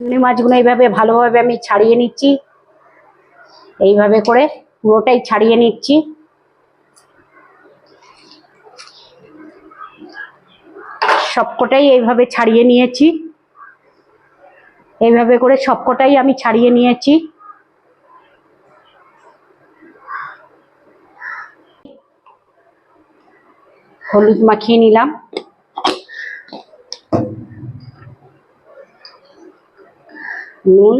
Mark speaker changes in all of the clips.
Speaker 1: চিংড়ি মাছগুলো এইভাবে ভালোভাবে আমি ছাড়িয়ে নিচ্ছি। এইভাবে করে পুরোটাই ছাড়িয়ে নিচ্ছি। সবকটাই এইভাবে ছাড়িয়ে নিয়েছি। এইভাবে করে সবকটাই আমি ছাড়িয়ে নিয়েছি। হলুদ মাখিয়ে নিলাম। নুন।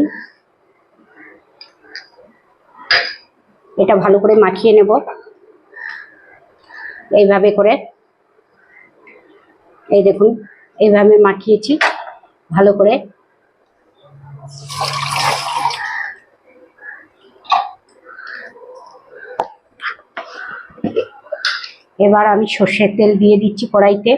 Speaker 1: এটা ভালো করে মাখিয়ে নেব। এইভাবে করে। এই দেখুন, এইভাবে মাখিয়েছি, ভালো করে। এবার আমি সর্ষের তেল দিয়ে দিচ্ছি কড়াইতে।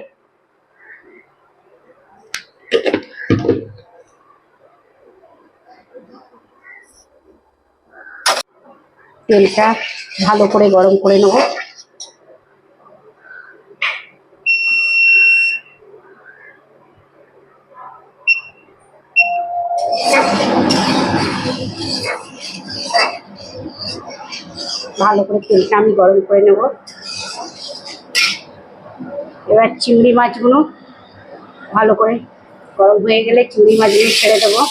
Speaker 1: তেলটা ভালো করে গরম করে নেব। ভালো করে তেলটা আমি গরম করে নেব। এবার চিংড়ি মাছগুলো ভালো করে গরম হয়ে গেলে চিংড়ি মাছগুলো ছেড়ে দেবো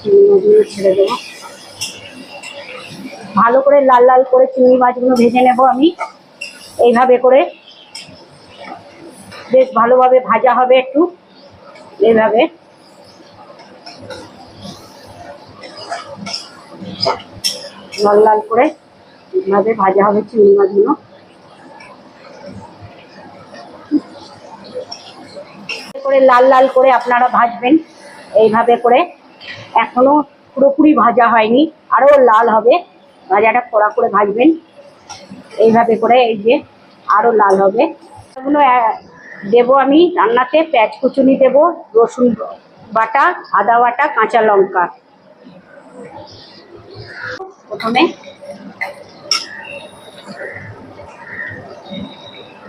Speaker 1: চিংড়ি মাছগুলো ছেড়ে দেবো। ভালো করে লাল লাল করে চিংড়ি মাছগুলো ভেজে নেব আমি। এইভাবে করে। বেশ ভালোভাবে ভাজা হবে একটু। এইভাবে। লাল লাল করে এইভাবে ভাজা হবে চিংড়ি মাছগুলো। করে লাল লাল করে আপনারা ভাজবেন। এইভাবে করে। এখনও পুরোপুরি ভাজা হয়নি, আরও লাল হবে। ভাজাটা কড়া করে ভাজবেন। এইভাবে করে এই যে আরও লাল হবে। এগুলো দেবো আমি রান্নাতে পেঁয়াজ কুচুনি দেবো, রসুন বাটা, আদা বাটা, কাঁচা লঙ্কা। প্রথমে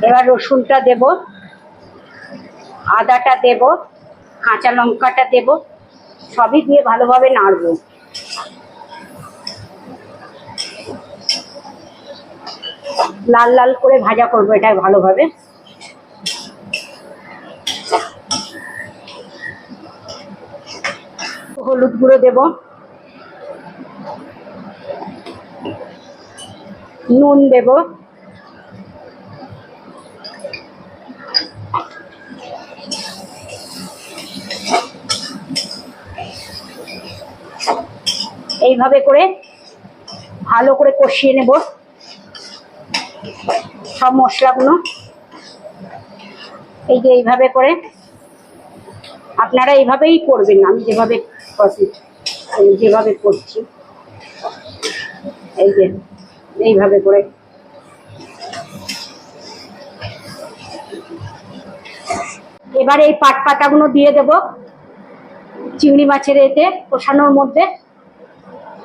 Speaker 1: এবার রসুনটা দেব, আদাটা দেব, কাঁচা লঙ্কাটা দেব। সবই দিয়ে ভালোভাবে নাড়বো। লাল লাল করে ভাজা করব এটা ভালোভাবে। হলুদ গুঁড়ো দেব। নুন দেব। এইভাবে করে ভালো করে কষিয়ে নেব। সব মশলাগুলো। এই যে এইভাবে করে আপনারা এইভাবেই করবেন, আমি যেভাবে যেভাবে করছি। এই যে এইভাবে করে। এবার এই পাট পাতাগুলো দিয়ে দেব। চিংড়ি মাছের এতে কষানোর মধ্যে।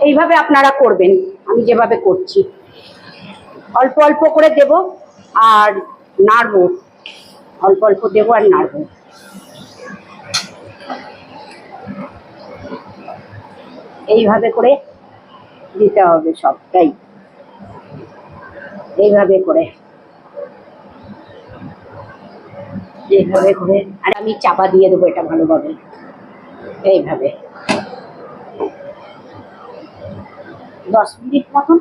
Speaker 1: এইভাবে আপনারা করবেন। আমি যেভাবে করছি। অল্প অল্প করে দেব আর নাড়বো। অল্প অল্প দেবো আর নাড়বো। এইভাবে করে দিতে হবে সবটাই। এইভাবে করে। এইভাবে করে। আর আমি চাপা দিয়ে দেবো এটা ভালোভাবে। এইভাবে। দশ মিনিট মতন?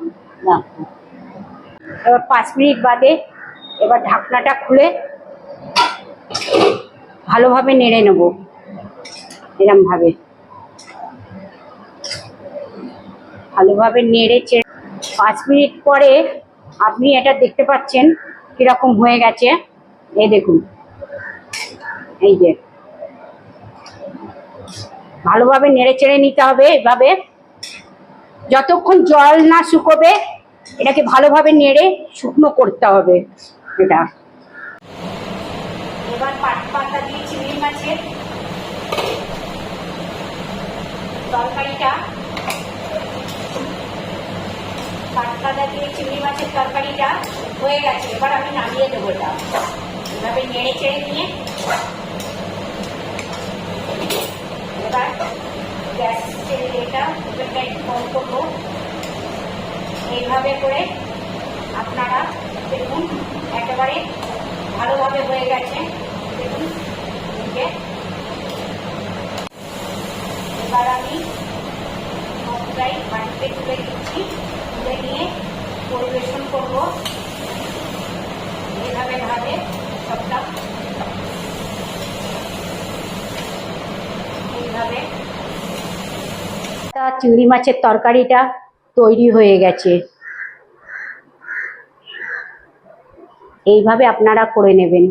Speaker 1: এবার পাঁচ মিনিট বাদে এবার ঢাকনাটা খুলে ভালোভাবে নেড়ে নেব এরম ভাবে ভালোভাবে নেড়ে চেড়ে পাঁচ মিনিট পরে আপনি এটা দেখতে পাচ্ছেন কীরকম হয়ে গেছে। এই দেখুন। এই যে। ভালোভাবে নেড়ে চেড়ে নিতে হবে এভাবে। যতক্ষণ জল না শুকোবে, এটাকে ভালোভাবে নেড়ে শুকনো করতে হবে। এটা। এবার পাতা দিয়ে চিংড়ি মাছের তরকারিটা। দিয়ে চিংড়ি মাছের তরকারিটা হয়ে গেছে। এবার আমি নামিয়ে দেবো এভাবে নেড়ে চেড়ে নিয়ে এবার গ্যাসের এটা ওভেনটা একটু করব। এইভাবে করে আপনারা দেখুন, একেবারে ভালোভাবে হয়ে গেছে। দেখুন এবার আমি মশলাই বাড়িতে তুলে দিচ্ছি। তুলে নিয়ে পরিবেশন করব। এভাবে ভাবে চিংড়ি মাছের তরকারিটা তৈরি হয়ে গেছে। এইভাবে আপনারা করে নেবেন।